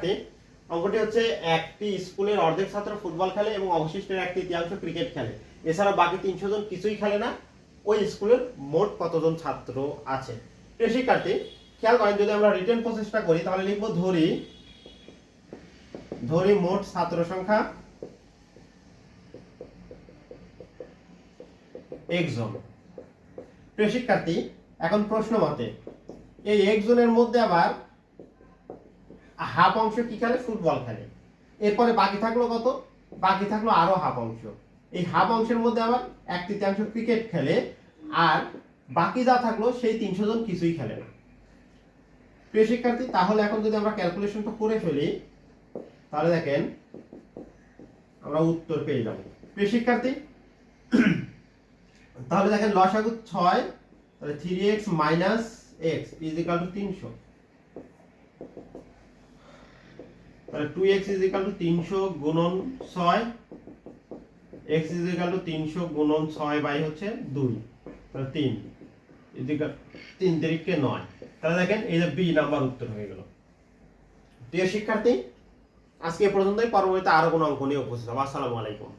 শিক্ষার্থী অঙ্কটি হচ্ছে একটি স্কুলের অর্ধেক ছাত্র ফুটবল খেলে এবং অবশিষ্টের এক তৃতীয়াংশ ক্রিকেট খেলে। এছাড়া বাকি তিনশো জন কিছুই খেলে না। ওই স্কুলের মোট কতজন ছাত্র আছে? প্রিয় শিক্ষার্থী, খেয়াল করেন, যদি আমরা রিটার্ন প্রসেসটা করি, তাহলে লিখব ধরি ধরি মোট ছাত্র সংখ্যা একজন প্রিয় শিক্ষার্থী, এখন প্রশ্ন মতে, এই একজনের মধ্যে আবার হাফ অংশ কি খেলে? ফুটবল খেলে। এরপরে বাকি থাকল কত? বাকি থাকল আরও হাফ অংশ। এই হাফ অংশের মধ্যে আবার এক তৃতীয়াংশ ক্রিকেট খেলে, আর বাকি যা থাকল, সেই তিনশো জন কিছুই খেলে না। প্রিয় শিক্ষার্থী, তাহলে এখন যদি আমরা ক্যালকুলেশনটা করে ফেলি, তাহলে দেখেন, আমরা উত্তর পেয়ে যাব। প্রিয় শিক্ষার্থী, তাহলে দেখেন, লসাগু ছয়, তাহলে three X minus X is equal to তিনশো। তাহলে টু এক্স ইজ ইকাল তিনশো ছয় এক্স তিনশো ছয় বাই হচ্ছে দুই, তাহলে তিন তিন নয়। তাহলে দেখেন এই বি উত্তর হয়ে শিক্ষার্থী, আজকে পর্যন্তই। পরবর্তীতে আরও কোনো অঙ্ক নিয়ে উপস্থিত হব। আলাইকুম।